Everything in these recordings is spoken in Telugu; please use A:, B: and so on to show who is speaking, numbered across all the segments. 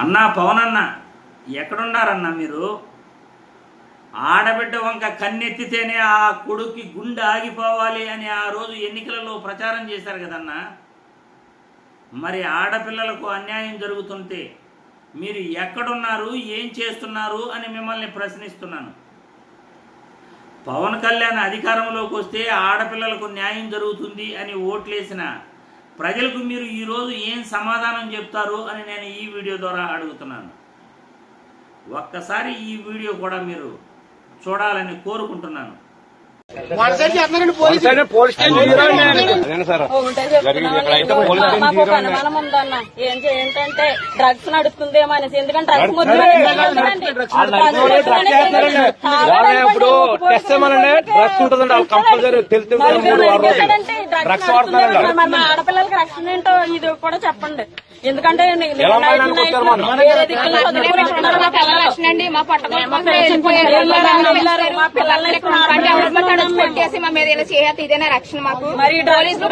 A: అన్నా పవన్ అన్న ఎక్కడున్నారన్నా మీరు? ఆడబిడ్డ వంక కన్నెత్తితేనే ఆ కొడుక్కి గుండె ఆగిపోవాలి అని ఆ రోజు ఎన్నికలలో ప్రచారం చేశారు కదన్నా. మరి ఆడపిల్లలకు అన్యాయం జరుగుతుంటే మీరు ఎక్కడున్నారు ఏం చేస్తున్నారు అని మిమ్మల్ని ప్రశ్నిస్తున్నాను. పవన్ కళ్యాణ్ అధికారంలోకి వస్తే ఆడపిల్లలకు న్యాయం జరుగుతుంది అని ఓట్లేసిన ప్రజలకు మీరు ఈరోజు ఏం సమాధానం చెప్తారు అని నేను ఈ వీడియో ద్వారా అడుగుతున్నాను ఒక్కసారి ఈ వీడియో కూడా మీరు చూడాలని కోరుకుంటున్నాను
B: ఏంటంటే డ్రగ్స్ నడుస్తుందేమో అనేసి ఎందుకంటే డ్రగ్స్
C: డ్రగ్స్ ఉంటుందండి కంపల్సరీ తెలుస్తుంది డ్రగ్స్
B: మన ఆడపిల్లలకి రక్షణ ఏంటో ఇది కూడా చెప్పండి. ఎందుకంటే
D: ఇదేనా రక్షణ మాకు?
B: మరి
D: పోలీసులు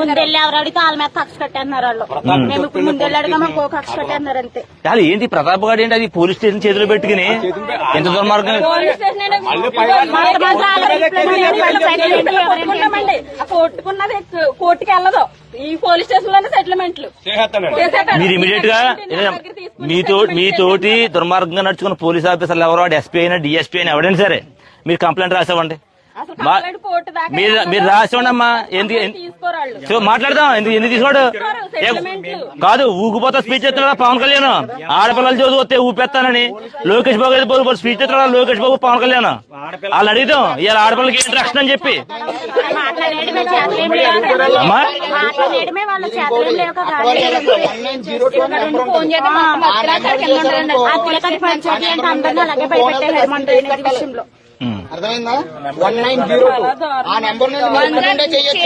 B: ముందెళ్ళి వాళ్ళ మీద కక్ష కట్టేస్తున్నారు వాళ్ళు. మేము ఇప్పుడు ముందెళ్ళి అడిగా మాకు కక్ష కట్టేస్తున్నారు అంతే.
E: చాలు ఏంటి ప్రతాప్ గారు ఏంటి అది పోలీస్ స్టేషన్ చేతిలో పెట్టుకుని? ఎంత దుర్మార్గం.
B: కొట్టుకున్నది కోర్టుకి వెళ్ళదు. ఈ పోలీస్ స్టేషన్లోనే సెటిల్మెంట్లు.
E: మీరు
B: ఇమీడియట్గా
E: మీతో మీతోటి దుర్మార్గంగా నడుచుకున్న పోలీస్ ఆఫీసర్లు ఎవరో? వాడు ఎస్పీ అయినా డిఎస్పీ అయినా ఎవడైనా సరే మీరు కంప్లైంట్ రాసేవ్వండి మీరు. మీరు అమ్మా ఎందుకు. సో మాట్లాడదాం ఎందుకు ఎందుకు తీసుకోడు. కాదు ఊగిపోతా స్పీచ్ ఎత్తున్నాడా పవన్ కళ్యాణ్. ఆడపిల్లలు చూసి వస్తే ఊపెత్తానని లోకేష్ బాబు అయితే స్పీచ్ ఎత్తున్నాడు లోకేష్ బాబు పవన్ కళ్యాణ్. వాళ్ళు అడిగిదాం ఇలా ఆడపిల్లలకి ఏంటి రక్షణ అని చెప్పి.
B: అలాగే భయపెట్టారు
F: అర్థమైందా? వన్ నైన్ జీరో టూ ఆ నెంబర్ నుంచి చేయొచ్చు.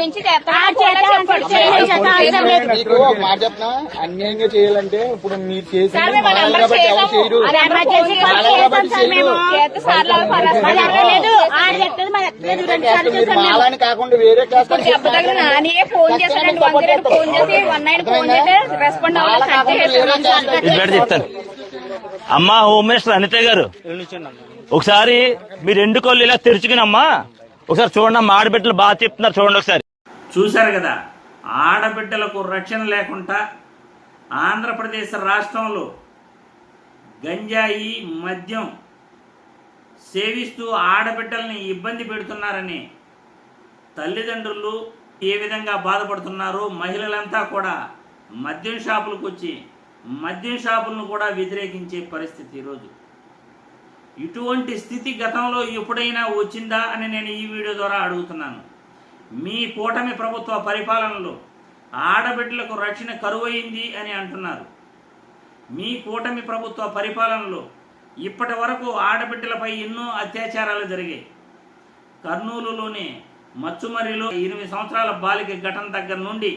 D: నుంచి.
F: మీకు ఒక మాట చెప్తున్నా. అన్యాయంగా చేయాలంటే ఇప్పుడు మీరు చేసి
D: సార్ మేము
F: మారాలి
D: నెంబర్
F: కాబట్టి ఎవరు
D: చేయము.
F: చేయరు.
D: అది ఎమర్జెన్సీ కాల్
F: మారాలి కాబట్టి
D: చేస్తాం సార్ మేము.
F: చేయరు.
D: చేస్తే సార్లు వాళ్ళు పరారు.
B: మరి అడగలేదు. ఆడ చెప్తుంది మరి ఎత్తలేదు. రెండు సార్లు
F: మీరు
B: చేశాను నేను.
F: మాలని కాకుండా వేరే క్లాస్
D: దెబ్బ తగిలిన నానియే ఫోన్ చేస్తాడండి వన్ జీరో ఫోన్ చేసి వన్ నైన్ ఫోన్ చేస్తే రెస్పాండ్
F: మాల
D: అవ్వాలి
F: కాకుండా వేరే క్లాస్
E: ఇది బయట చెప్తాను. అమ్మా హోమ్ మినిస్టర్ అనిత గారు ఒకసారి మీ రెండు కళ్ళు ఇలా తెరుచుకుని అమ్మా ఒకసారి చూడండి అమ్మా ఆడబిడ్డలు బాగా చెప్తున్నారు చూడండి ఒకసారి.
A: చూశారు కదా ఆడబిడ్డలకు రక్షణ లేకుండా ఆంధ్రప్రదేశ్ రాష్ట్రంలో గంజాయి మద్యం సేవిస్తూ ఆడబిడ్డల్ని ఇబ్బంది పెడుతున్నారని తల్లిదండ్రులు ఏ విధంగా బాధపడుతున్నారో మహిళలంతా కూడా మద్యం షాపులకు వచ్చి మద్యం షాపులను కూడా వ్యతిరేకించే పరిస్థితి ఈరోజు. ఇటువంటి స్థితి గతంలో ఎప్పుడైనా వచ్చిందా అని నేను ఈ వీడియో ద్వారా అడుగుతున్నాను. మీ కూటమి ప్రభుత్వ పరిపాలనలో ఆడబిడ్డలకు రక్షణ కరువైంది అని అంటున్నారు. మీ కూటమి ప్రభుత్వ పరిపాలనలో ఇప్పటి వరకు ఆడబిడ్డలపై ఎన్నో అత్యాచారాలు జరిగాయి. కర్నూలులోని మచ్చుమరిలో ఎనిమిది సంవత్సరాల బాలిక ఘటన దగ్గర నుండి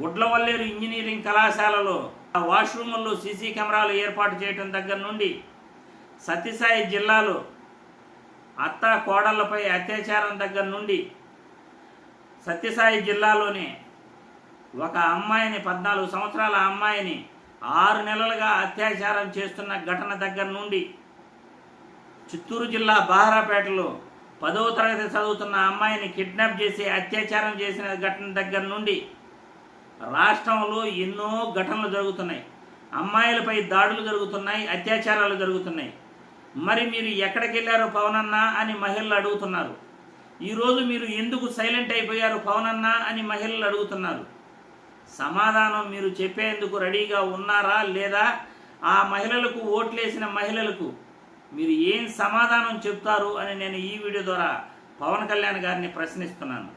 A: గుడ్లవల్లేరు ఇంజనీరింగ్ కళాశాలలో ఆ వాష్రూముల్లో సీసీ కెమెరాలు ఏర్పాటు చేయడం దగ్గర నుండి సత్యసాయి జిల్లాలో అత్త కోడళ్ళపై అత్యాచారం దగ్గర నుండి సత్యసాయి జిల్లాలోని ఒక అమ్మాయిని పద్నాలుగు సంవత్సరాల అమ్మాయిని ఆరు నెలలుగా అత్యాచారం చేస్తున్న ఘటన దగ్గర నుండి చిత్తూరు జిల్లా బహారాపేటలో పదవ తరగతి చదువుతున్న అమ్మాయిని కిడ్నాప్ చేసి అత్యాచారం చేసిన ఘటన దగ్గర నుండి రాష్ట్రంలో ఎన్నో ఘటనలు జరుగుతున్నాయి. అమ్మాయిలపై దాడులు జరుగుతున్నాయి అత్యాచారాలు జరుగుతున్నాయి. మరి మీరు ఎక్కడికి వెళ్ళారో పవనన్నా అని మహిళలు అడుగుతున్నారు. ఈరోజు మీరు ఎందుకు సైలెంట్ అయిపోయారు పవనన్న అని మహిళలు అడుగుతున్నారు. సమాధానం మీరు చెప్పేందుకు రెడీగా ఉన్నారా లేదా? ఆ మహిళలకు ఓట్లేసిన మహిళలకు మీరు ఏం సమాధానం చెప్తారు అని నేను ఈ వీడియో ద్వారా పవన్ కళ్యాణ్ గారిని ప్రశ్నిస్తున్నాను.